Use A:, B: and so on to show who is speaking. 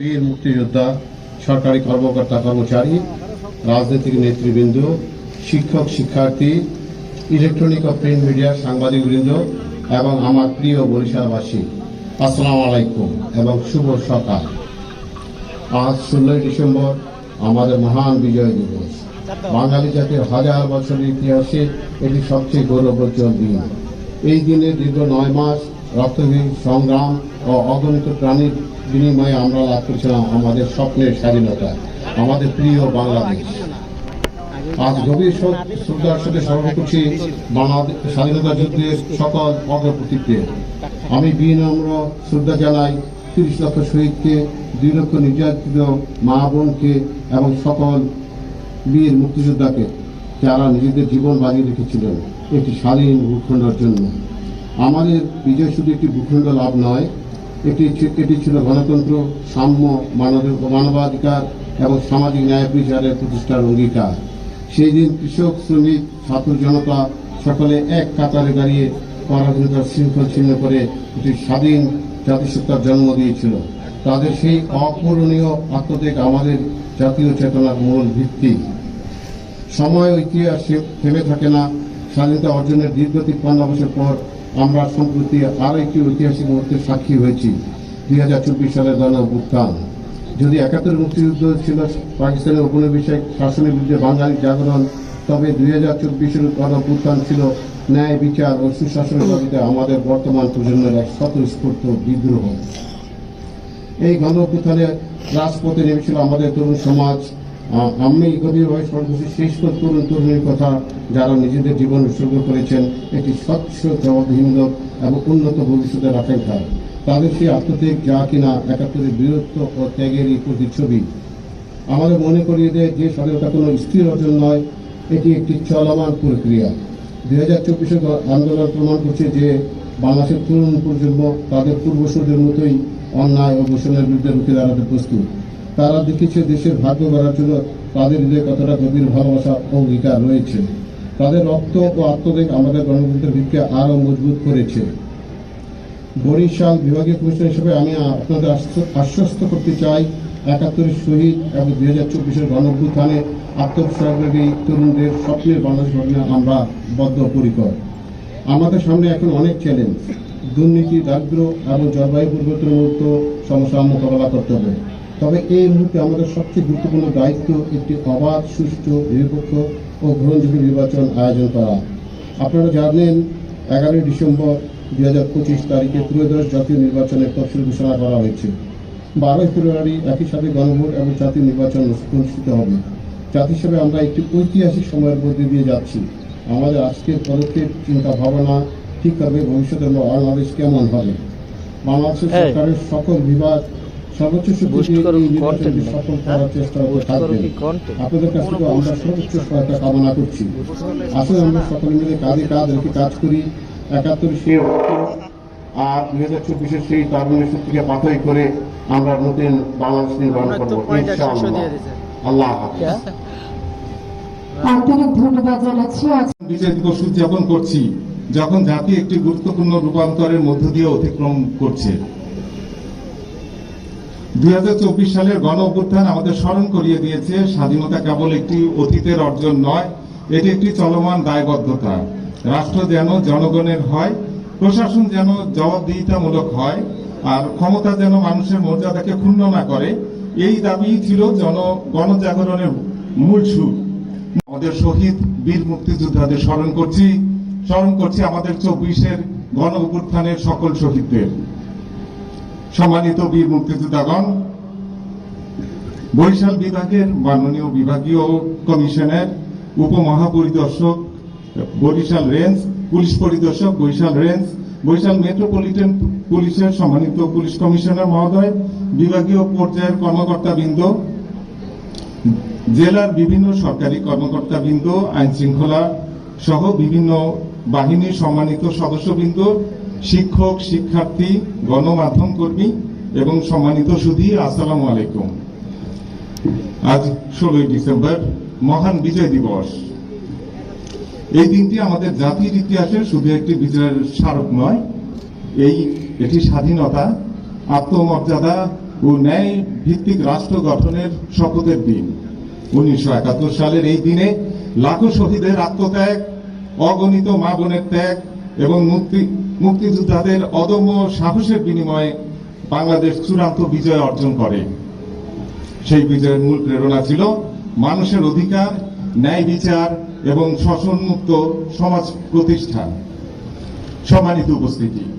A: বীর মুক্তিযোদ্ধা, সরকারি কর্মকর্তা, কর্মচারী, রাজনৈতিক নেতৃবৃন্দ, শিক্ষক, শিক্ষার্থী ইলেকট্রনিক ও প্রিন্ট মিডিয়ার সাংবাদিকবৃন্দ এবং আমার প্রিয় বরিশালবাসী, আসসালামু আলাইকুম এবং শুভ সকাল। আজ ষোলোই ডিসেম্বর, আমাদের মহান বিজয় দিবস। বাঙালি জাতির হাজার বছরের ইতিহাসে এটি সবচেয়ে গৌরবোজ্জ্বল দিন। এই দিনে দীর্ঘ নয় মাস রক্তহীন সংগ্রাম ও অগণিত প্রাণীর বিনিময়ে আমরা লাভ করেছিলাম আমাদের স্বপ্নের স্বাধীনতা, আমাদের প্রিয় বাংলাদেশ। আজ গভীর শ্রদ্ধার সাথে স্মরণ করছি বাংলাদেশ স্বাধীনতা যুদ্ধের সকল অগ্রপ্রতীককে আমি বিনম্র শ্রদ্ধা জানাই তিরিশ লক্ষ শহীদকে, দুই লক্ষ নির্যাতিত মা বোনকে এবং সকল বীর মুক্তিযোদ্ধাকে যারা নিজেদের জীবন বাজিয়ে রেখেছিলেন একটি স্বাধীন ভূখণ্ডের জন্য। আমাদের বিজয় শুধু একটি ভূখণ্ড লাভ নয় এটি এটি ছিল গণতন্ত্র, সাম্য, মানব- মানবাধিকার এবং সামাজিক ন্যায় বিচারের প্রতিষ্ঠার অঙ্গীকার। সেই দিন কৃষক, শ্রমিক, ছাত্র জনতা সকলে এক কাতারে দাঁড়িয়ে পরাধীনতার শৃঙ্খল ছিন্ন করে একটি স্বাধীন জাতিসত্তার জন্ম দিয়েছিল। তাদের সেই অপূরণীয় আত্মত্যাগ আমাদের জাতীয় চেতনার মূল ভিত্তি। সময় ইতিহাস থেমে থাকে না। স্বাধীনতা অর্জনের দীর্ঘ তিপ্পান্ন বছর পর আমরা সম্প্রতি আরও একটি ঐতিহাসিক মুহূর্তের সাক্ষী হয়েছি, দুই হাজার চব্বিশ সালের গণ অভ্যুত্থান যদি একাত্তর মুক্তিযুদ্ধ ছিল পাকিস্তানের উপনিবেশিক শাসনের বিরুদ্ধে বাঙালির জাগরণ, তবে দুই হাজার চব্বিশের গণ অভ্যুত্থান ছিল ন্যায়, বিচার ও সুশাসনের দাবিতে আমাদের বর্তমান প্রজন্মের এক স্বতঃস্ফূর্ত বিদ্রোহ। এই গণ অভ্যুত্থানে রাজপথে নেমেছিল আমাদের তরুণ সমাজ আমি গভীরভাবে স্মরণ করছি শেষ তরুণ তরুণীর কথা যারা নিজেদের জীবন উৎসর্গ করেছেন, একটি স্বচ্ছ জবাবদিহিমূলক এবং উন্নত ভবিষ্যতের আকাঙ্ক্ষায়। তাদের সেই আত্মত্যাগ যা কিনা একাত্তরের বীরত্ব ও ত্যাগের ত্যাগেরই প্রতিচ্ছবি আমাদের মনে করিয়ে দেয় যে স্বাধীনতা কোনো স্থির অর্জন নয়, এটি একটি চলমান প্রক্রিয়া। দুই হাজার চব্বিশের আন্দোলন প্রমাণ করছে যে বাংলাদেশের তরুণ প্রজন্ম তাদের পূর্বসূরদের মতোই অন্যায় ও দূষণের বিরুদ্ধে রুখে দাঁড়াতে প্রস্তুত। তারা দেখেছে দেশের ভাগ্য গড়ার জন্য তাদের হৃদয়ে কতটা গভীর ভালোবাসা অঙ্গীকার রয়েছে। তাদের রক্ত ও আত্মবেগ আমাদের গণতন্ত্রের ভিত্তিকে আরও মজবুত করেছে। বরিশাল বিভাগীয় কমিশনার হিসেবে আমি আপনাদের আশ্ব- আশ্বস্ত করতে চাই, একাত্তরের শহীদ এবং দুই হাজার চব্বিশের গণভ্যুত্থানে আত্মবিশ্বাসী তরুণদের স্বপ্নের বাংলাদেশ গঠনে আমরা বদ্ধপরিকর। আমাদের সামনে এখন অনেক চ্যালেঞ্জ দুর্নীতি, দারিদ্র এবং জলবায়ু পরিবর্তনের মুক্ত সমস্যা মোকাবেলা করতে হবে। তবে এই মুহূর্তে আমাদের সবচেয়ে গুরুত্বপূর্ণ দায়িত্ব একটি অবাধ সুষ্ঠু নিরপেক্ষ ও গ্রহণযোগ্য নির্বাচন আয়োজন করা। আপনারা জানেন এগারোই ডিসেম্বর দুই হাজার পঁচিশ তারিখে ত্রয়োদশ জাতীয় নির্বাচনের তফসিল ঘোষণা করা হয়েছে। বারোই ফেব্রুয়ারি একই সাথে গণভোট এবং জাতীয় নির্বাচন অনুষ্ঠিত হবে। জাতি হিসেবে আমরা একটি ঐতিহাসিক সময়ের মধ্যে দিয়ে যাচ্ছি। আমাদের আজকের পদক্ষেপ চিন্তা ভাবনা ঠিক করবে ভবিষ্যতের বাংলাদেশ কেমন হবে? বাংলাদেশের সরকারের সকল বিভাগ সর্বোচ্চ। সফল করার চেষ্টা থাকবেন। আপনাদের কাছ থেকে আমরা সর্বোচ্চ সহায়তা কামনা করছি। আসলে আমরা সকলে মিলে রেখে কাজ করি। একাত্তর রক্ত আর দুই হাজার চব্বিশের সেই তারুণের সূত্রকে পাথয় করে আমরা নতুন বাংলাদেশ নির্মাণ করব। আল্লাহ হাফিজ।
B: আন্তরিক ধন্যবাদ জানাচ্ছি। আজ
C: উদযাপন করছি যখন জাতি একটি গুরুত্বপূর্ণ রূপান্তরের মধ্য দিয়ে অতিক্রম করছে। দু হাজার চব্বিশ সালের গণ অভ্যুত্থান আমাদের স্মরণ করিয়ে দিয়েছে, স্বাধীনতা কেবল একটি অতীতের অর্জন নয়, এটি একটি চলমান দায়বদ্ধতা। রাষ্ট্র যেন জনগণের হয়, প্রশাসন যেন জবাবদিহিতামূলক হয়, আর ক্ষমতা যেন মানুষের মর্যাদাকে ক্ষুণ্ণ না করে, এই দাবি ছিল জন, গণজাগরণের মূল সুর। আমাদের শহীদ বীর মুক্তিযোদ্ধাদের স্মরণ করছি স্মরণ করছি আমাদের চব্বিশের গণ সকল শহীদদের। সম্মানিত বীর মুক্তিযোদ্ধাগণ, বরিশাল বিভাগের মাননীয় বিভাগীয় কমিশনের, উপমহাপরিদর্শক, বরিশাল রেঞ্জ, পুলিশ পরিদর্শক বরিশাল রেঞ্জ, বরিশাল মেট্রোপলিটন পুলিশের সম্মানিত পুলিশ কমিশনার মহোদয়, বিভাগীয় পর্যায়ের কর্মকর্তাবৃন্দ, জেলার বিভিন্ন সরকারি কর্মকর্তাবৃন্দ আইন শৃঙ্খলা সহ বিভিন্ন বাহিনীর সম্মানিত সদস্যবৃন্দ শিক্ষক, শিক্ষার্থী, গণমাধ্যম কর্মী এবং সম্মানিত সুধী, আসসালামু আলাইকুম। আজ ষোলোই ডিসেম্বর, মহান বিজয় দিবস। এই দিনটি আমাদের জাতির ইতিহাসে শুধু একটি বিজয়ের স্মারক নয়, এই এটি স্বাধীনতা, আত্মমর্যাদা ও ন্যায় ভিত্তিক রাষ্ট্র গঠনের শপথের দিন। উনিশশো একাত্তর সালের এই দিনে লাখো শহীদের আত্মত্যাগ, অগণিত মা বোনের ত্যাগ এবং মুক্তি মুক্তিযোদ্ধাদের অদম্য সাহসের বিনিময়ে বাংলাদেশ চূড়ান্ত বিজয় অর্জন করে। সেই বিজয়ের মূল প্রেরণা ছিল মানুষের অধিকার, ন্যায় বিচার এবং শোষণমুক্ত সমাজ প্রতিষ্ঠা সম্মানিত উপস্থিতি।